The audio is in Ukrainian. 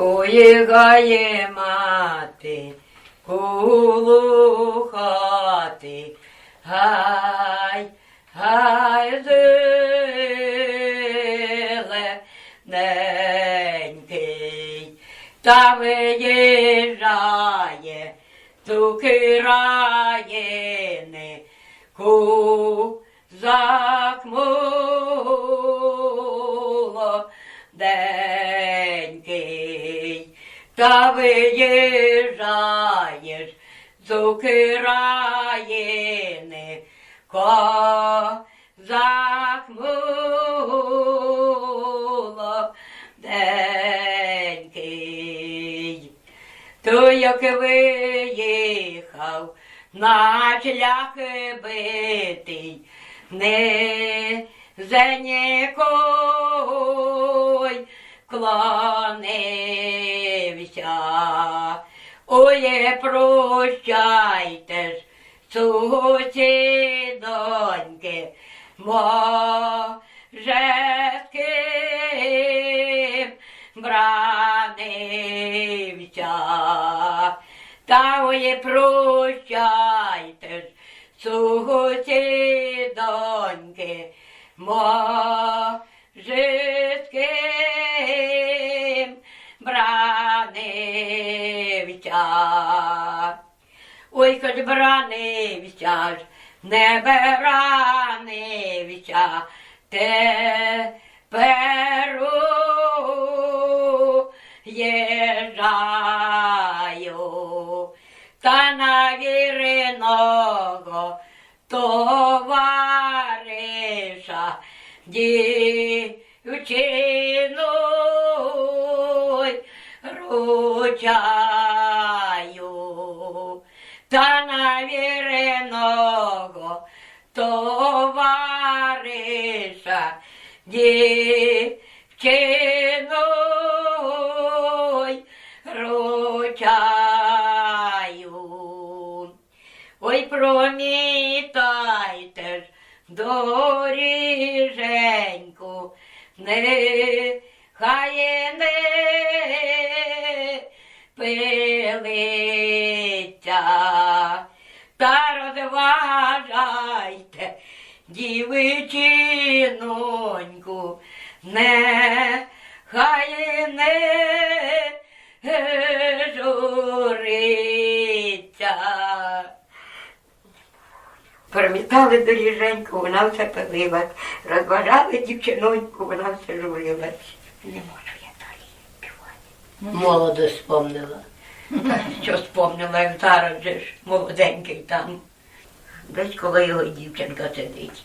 Поїгає мати, коло хати, гай, гай, зелененький, та виїжджає, цукираєни, кузак молоденький, та виїжджаєш з України, козак молоденький. То як виїхав на шлях битий, не за нікой клонився. Ой, прощайте ж, сусідоньки, може з ким бранився. Та ой, прощайте ж, сусідоньки, може Ой, хоч бранився ж, не бранився, тепер уїжджаю, та на віриного товариша дівчину ручаю, та на віреного товариша дівчину ручаю. Ой, промітайте ж доріженьку, не хай не пилиться, та розважайте дівчиноньку, не хай не журиться. Привітали доріженьку, вона все пилила. Розважали дівчиноньку, вона все журилась. Не можу я далі співати. Молодость спомнила. Що спомнила, як зараз молоденький там. Десь коло його дівчинка сидить.